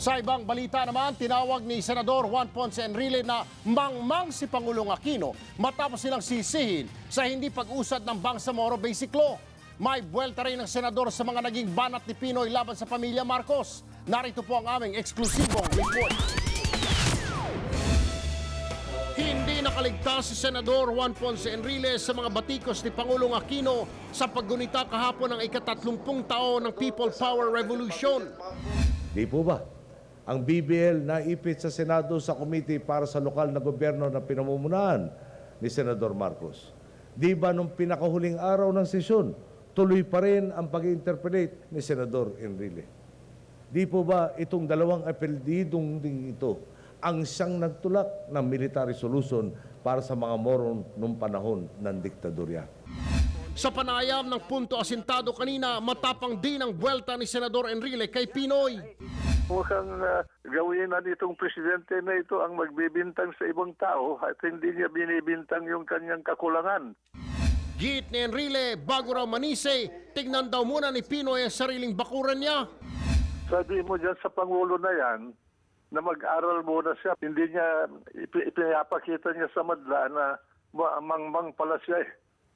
Sa ibang balita naman, tinawag ni Senador Juan Ponce Enrile na mangmang si Pangulong Aquino matapos silang sisihin sa hindi pag-usad ng Bangsamoro Basic Law. May buwelta rin ng senador sa mga naging banat ni Pinoy laban sa pamilya Marcos. Narito po ang aming eksklusibong report. Hindi nakaligtas si Senador Juan Ponce Enrile sa mga batikos ni Pangulong Aquino sa paggunita kahapon ng ikatatlumpung taon ng People Power Revolution. Di po ba? Ang BBL na ipit sa Senado sa committee para sa lokal na gobyerno na pinamumunahan ni Senador Marcos. Di ba nung pinakahuling araw ng sesyon, tuloy pa rin ang pag-interpolate ni Senador Enrile? Di po ba itong dalawang apeldidong ding ito ang siyang nagtulak ng military solution para sa mga moron nung panahon ng diktadorya? Sa panayam ng punto asintado kanina, matapang din ang buwelta ni Senador Enrile kay Pinoy. Mukhang uh, gawin na nitong presidente na ito ang magbibintang sa ibang tao at hindi niya binibintang yung kanyang kakulangan. Git ni Enrile, bago raw manise, tignan daw muna ni Pinoy ang sariling bakuran niya. Sabi mo dyan sa Pangulo na yan, na mag-aral muna siya. Hindi niya, ipi- ipinapakita niya sa madla na ma- mangmang pala siya eh.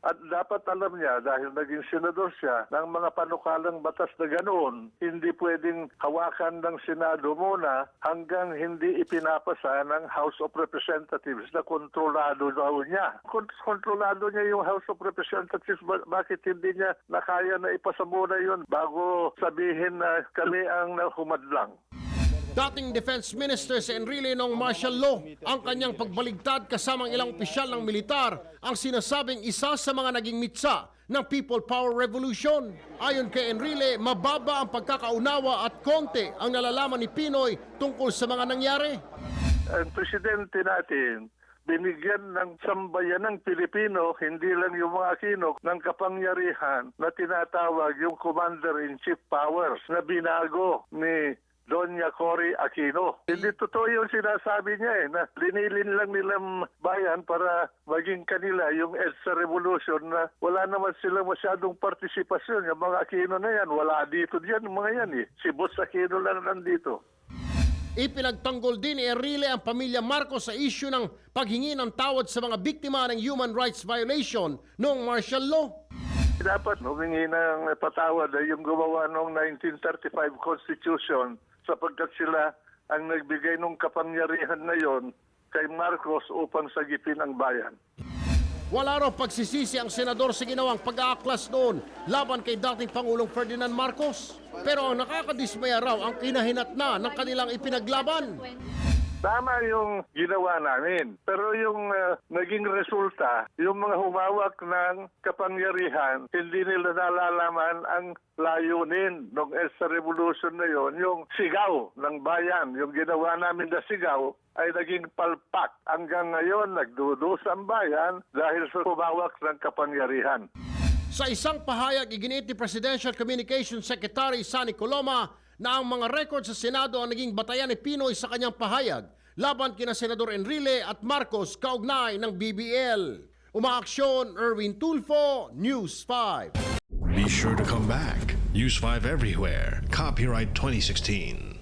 At dapat alam niya, dahil naging senador siya, ng mga panukalang batas na ganoon, hindi pwedeng hawakan ng Senado muna hanggang hindi ipinapasa ng House of Representatives na kontrolado daw niya. Kont- kontrolado niya yung House of Representatives, ba- bakit hindi niya nakaya na ipasa muna yun bago sabihin na kami ang nahumadlang? Dating Defense Minister si Enrile noong martial law, ang kanyang pagbaligtad kasamang ilang opisyal ng militar ang sinasabing isa sa mga naging mitsa ng People Power Revolution. Ayon kay Enrile, mababa ang pagkakaunawa at konti ang nalalaman ni Pinoy tungkol sa mga nangyari. ang presidente natin binigyan ng sambayan ng Pilipino, hindi lang yung mga kinok, ng kapangyarihan na tinatawag yung Commander-in-Chief Powers na binago ni Doña Cory Aquino. Hindi totoo yung sinasabi niya eh, na linilin lang nilang bayan para maging kanila yung EDSA Revolution na wala naman sila masyadong partisipasyon. Yung mga Aquino na yan, wala dito diyan mga yan eh. Si Boss Aquino lang nandito. Ipinagtanggol din ni Enrile ang pamilya Marcos sa isyu ng paghingi ng tawad sa mga biktima ng human rights violation noong martial law. Dapat humingi ng patawad ay yung gumawa noong 1935 Constitution sapagkat sila ang nagbigay ng kapangyarihan na yon kay Marcos upang sagipin ang bayan. Wala raw pagsisisi ang senador sa ginawang pag-aaklas noon laban kay dating Pangulong Ferdinand Marcos. Pero ang nakakadismaya raw ang kinahinat na ng kanilang ipinaglaban. Tama yung ginawa namin. Pero yung uh, naging resulta, yung mga humawak ng kapangyarihan, hindi nila nalalaman ang layunin ng ESA Revolution na yon, yung sigaw ng bayan. Yung ginawa namin na sigaw ay naging palpak. Hanggang ngayon, nagdudus ang bayan dahil sa humawak ng kapangyarihan. Sa isang pahayag, iginit ni Presidential Communications Secretary Sani Coloma na ang mga record sa Senado ang naging batayan ni Pinoy sa kanyang pahayag laban kina Senador Enrile at Marcos kaugnay ng BBL. Umaaksyon, Erwin Tulfo, News 5. Be sure to come back. Use 5 everywhere. Copyright 2016.